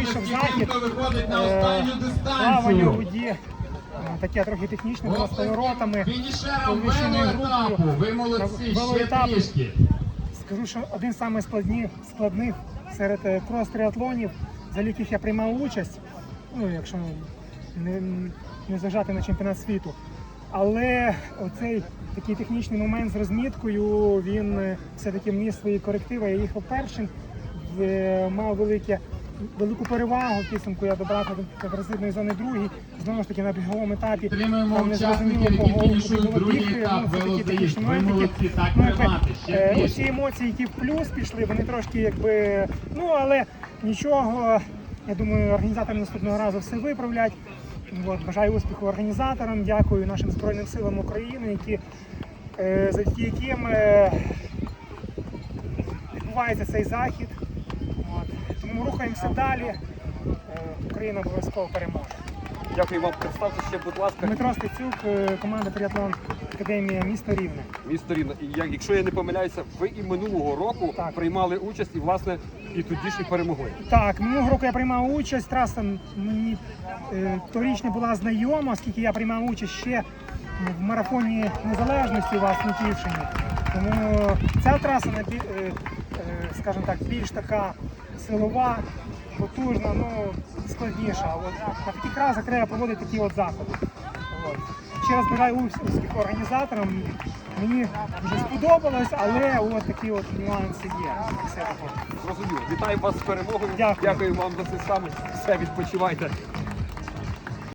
вийшов захід. Е, Плавання у воді. е, Таке трохи технічне, з поворотами. Повищеною групою. Ви молодці, ще трішки. Скажу, що один з складних, складних серед е, крос-триатлонів, за яких я приймав участь, ну якщо не, не зважати на чемпіонат світу. Але оцей такий технічний момент з розміткою, він е, все-таки вніс свої корективи. Я їхав першим, мав велике, велику перевагу. В підсумку я добрався до транзитної зони другій. Знову ж таки на біговому етапі. Там не зрозуміло, учасників, які кого фінішують було другий бігти. етап Ну, це такі технічні Ви моменти, ну, е, емоції, які в плюс пішли, вони трошки якби. Ну але нічого. Я думаю, організатори наступного разу все виправлять. От, бажаю успіху організаторам, дякую нашим Збройним силам України, які е, завдяки яким е, відбувається цей захід. Тому рухаємося далі. Е, Україна обов'язково переможе. Дякую вам. Представте ще, будь ласка, Дмитро Стецюк, е, команда Тріатлон Академія місто Рівне. місто Рівне. І як- Якщо я не помиляюся, ви і минулого року Так. приймали участь і власне і тоді ж і перемогли. Так, минулого року я приймав участь. Траса мені е, торічна була знайома, оскільки я приймав участь ще в марафоні незалежності у вас в Ніківщині. Тому ця траса е, скажімо так, більш така силова, потужна, ну складніша. От на таких разах треба проводити такі от заходи. От. Ще раз бажаю успіх організаторам. Мені дуже сподобалось, але от такі от нюанси є. Зрозуміло. Вітаю вас з перемогою. Дякую. Дякую вам за це саме. Все, відпочивайте.